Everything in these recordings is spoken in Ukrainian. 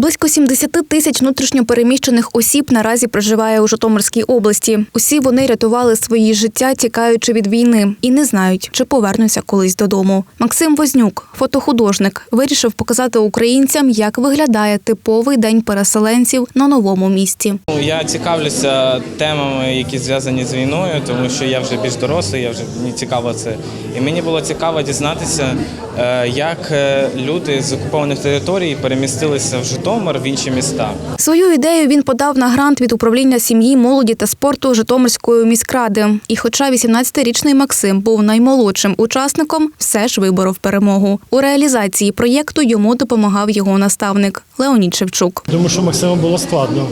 Близько 70 тисяч внутрішньопереміщених осіб наразі проживає у Житомирській області. Усі вони рятували свої життя, тікаючи від війни, і не знають, чи повернуться колись додому. Максим Вознюк, фотохудожник, вирішив показати українцям, як виглядає типовий день переселенців на новому місці. Ну, Я цікавлюся темами, які зв'язані з війною, тому що я вже більш дорослий, я вже мені цікаво це. І мені було цікаво дізнатися, е, як е, люди з окупованих територій перемістилися в Житомир в інші міста. Свою ідею він подав на грант від управління сім'ї, молоді та спорту Житомирської міськради. І хоча 18-річний Максим був наймолодшим учасником, все ж виборов перемогу. У реалізації проєкту йому допомагав його наставник Леонід Шевчук. Думаю, що Максиму було складно.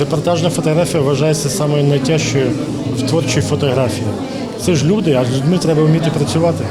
Репортажна фотографія вважається самою найтяжчою в творчій фотографії. Це ж люди, а з людьми треба вміти працювати.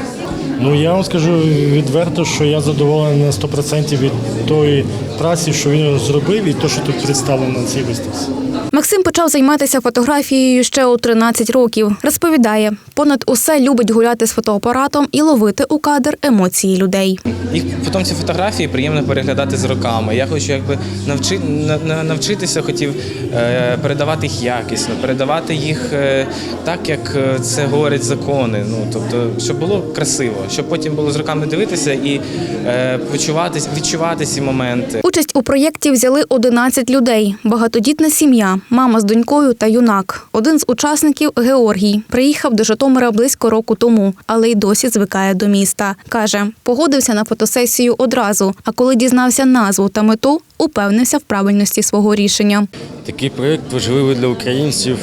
Ну я вам скажу відверто, що я задоволений на 100% від тої праці, що він зробив, і те, що тут представлено на цій виставці. Максим почав займатися фотографією ще у 13 років. Розповідає, понад усе любить гуляти з фотоапаратом і ловити у кадр емоції людей. Їх потім ці фотографії приємно переглядати з роками. Я хочу якби навчи, на- на- навчитися, хотів е, передавати їх якісно, передавати їх е, так, як е, це говорять закони. Ну тобто, щоб було красиво, щоб потім було з роками дивитися і е, почувати, відчувати ці моменти. Участь у проєкті взяли 11 людей. Багатодітна сім'я, мама з донькою та юнак. Один з учасників Георгій приїхав до Житомира близько року тому, але й досі звикає до міста. Каже, погодився на фотосесію одразу. А коли дізнався назву та мету, упевнився в правильності свого рішення. Такий проєкт важливий для українців.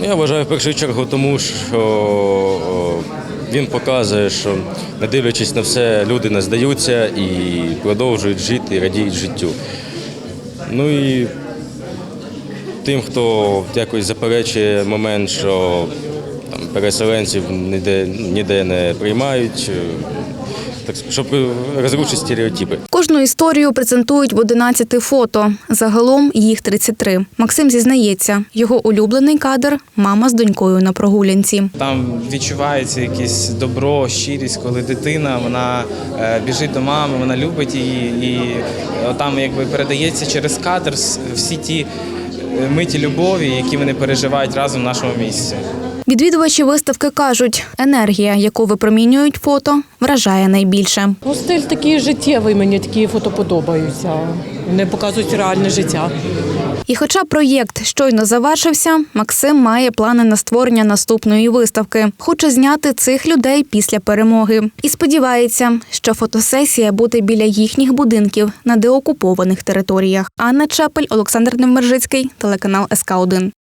Ну, Я вважаю в першу чергу, тому що він показує, що не дивлячись на все, люди не здаються і продовжують жити радіють життю. Ну і тим, хто якось заперечує момент, що там, переселенців ніде, ніде не приймають, е, так, щоб розрушити стереотипи. Кожну історію презентують в 11 фото. Загалом їх 33. Максим зізнається, його улюблений кадр мама з донькою на прогулянці. Там відчувається якесь добро, щирість, коли дитина вона е, біжить до мами, вона любить її, і е, там якби передається через кадр всі ті миті любові, які вони переживають разом в нашому місці. Відвідувачі виставки кажуть, енергія, яку випромінюють фото, вражає найбільше. Ну, стиль такий життєвий, мені такі фото подобаються. Вони показують реальне життя. І хоча проєкт щойно завершився, Максим має плани на створення наступної виставки. Хоче зняти цих людей після перемоги. І сподівається, що фотосесія буде біля їхніх будинків на деокупованих територіях. Анна Чепель, Олександр Невмержицький, телеканал СК 1